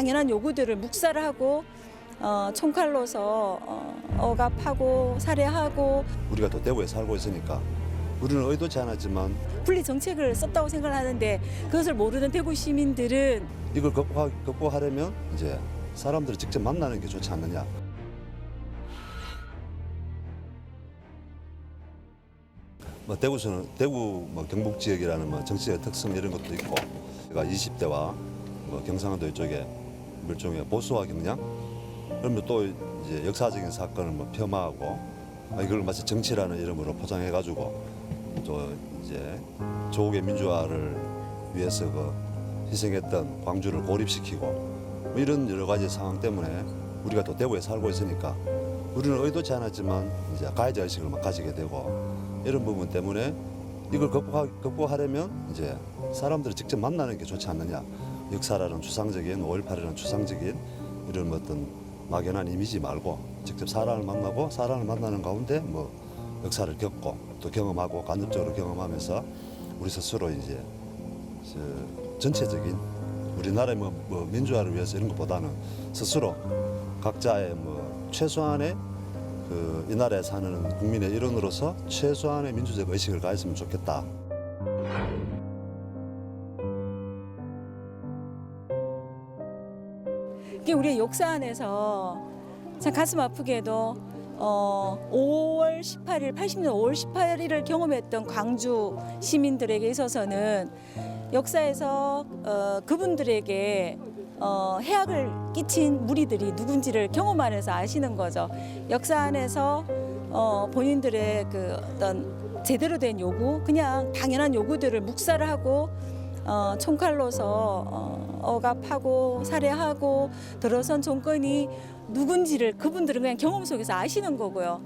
당연한 요구들을 묵살하고 어, 총칼로서 어, 억압하고 살해하고 우리가 또 대구에 살고 있으니까 우리는 의도치 않았지만 분리 정책을 썼다고 생각을 하는데 그것을 모르는 대구 시민들은 이걸 극복하, 극복하려면 이제 사람들을 직접 만나는 게 좋지 않느냐. 뭐 대구에서는 대구 뭐 경북 지역이라는 뭐 정치의 특성 이런 것도 있고, 제가 20대와 뭐 경상도 이쪽에 일종의 보수화 경향, 그러면 또 이제 역사적인 사건을 뭐 폄하하고 아, 이걸 마치 정치라는 이름으로 포장해가지고 또 이제 조국의 민주화를 위해서 그 희생했던 광주를 고립시키고 뭐 이런 여러 가지 상황 때문에 우리가 또 대구에 살고 있으니까 우리는 의도치 않았지만 이제 가해자 의식을 막 가지게 되고 이런 부분 때문에 이걸 극복하, 극복하려면 이제 사람들을 직접 만나는 게 좋지 않느냐 역사라는 추상적인 5.18이라는 추상적인 이런 어떤 막연한 이미지 말고 직접 사람을 만나고 사람을 만나는 가운데 뭐 역사를 겪고 또 경험하고 간접적으로 경험하면서 우리 스스로 이제 저 전체적인 우리나라의 뭐, 뭐 민주화를 위해서 이런 것보다는 스스로 각자의 뭐 최소한의 그 이 나라에 사는 국민의 일원으로서 최소한의 민주적 의식을 가졌으면 좋겠다. 이게 우리의 역사 안에서 참 가슴 아프게도 어, 5월 18일, 80년 5월 18일을 경험했던 광주 시민들에게 있어서는 역사에서 어, 그분들에게 어, 해악을 끼친 무리들이 누군지를 경험 안에서 아시는 거죠. 역사 안에서 어, 본인들의 그 어떤 제대로 된 요구, 그냥 당연한 요구들을 묵살하고 어, 총칼로서 어, 억압하고 살해하고 들어선 정권이 누군지를 그분들은 그냥 경험 속에서 아시는 거고요.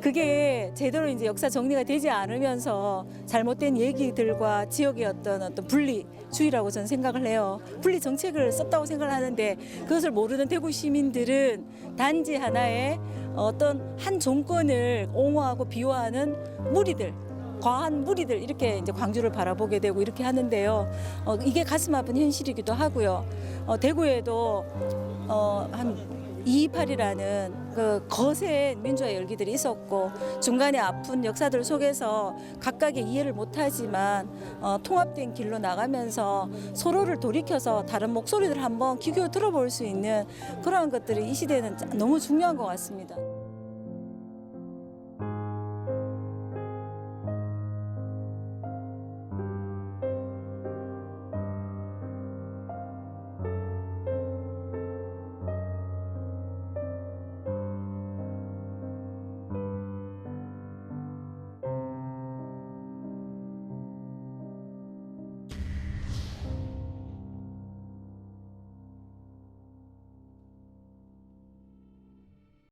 그게 제대로 이제 역사 정리가 되지 않으면서 잘못된 얘기들과 지역의 어떤 어떤 분리주의라고 저는 생각을 해요. 분리 정책을 썼다고 생각을 하는데 그것을 모르는 대구 시민들은 단지 하나의 어떤 한 정권을 옹호하고 비호하는 무리들 과한 무리들 이렇게 이제 광주를 바라보게 되고 이렇게 하는데요. 어, 이게 가슴 아픈 현실이기도 하고요. 어, 대구에도 어, 한 228이라는 그 거센 민주화 열기들이 있었고 중간에 아픈 역사들 속에서 각각의 이해를 못하지만 어, 통합된 길로 나가면서 서로를 돌이켜서 다른 목소리들 한번 귀 기울여 들어볼 수 있는 그러한 것들이 이 시대는 너무 중요한 것 같습니다.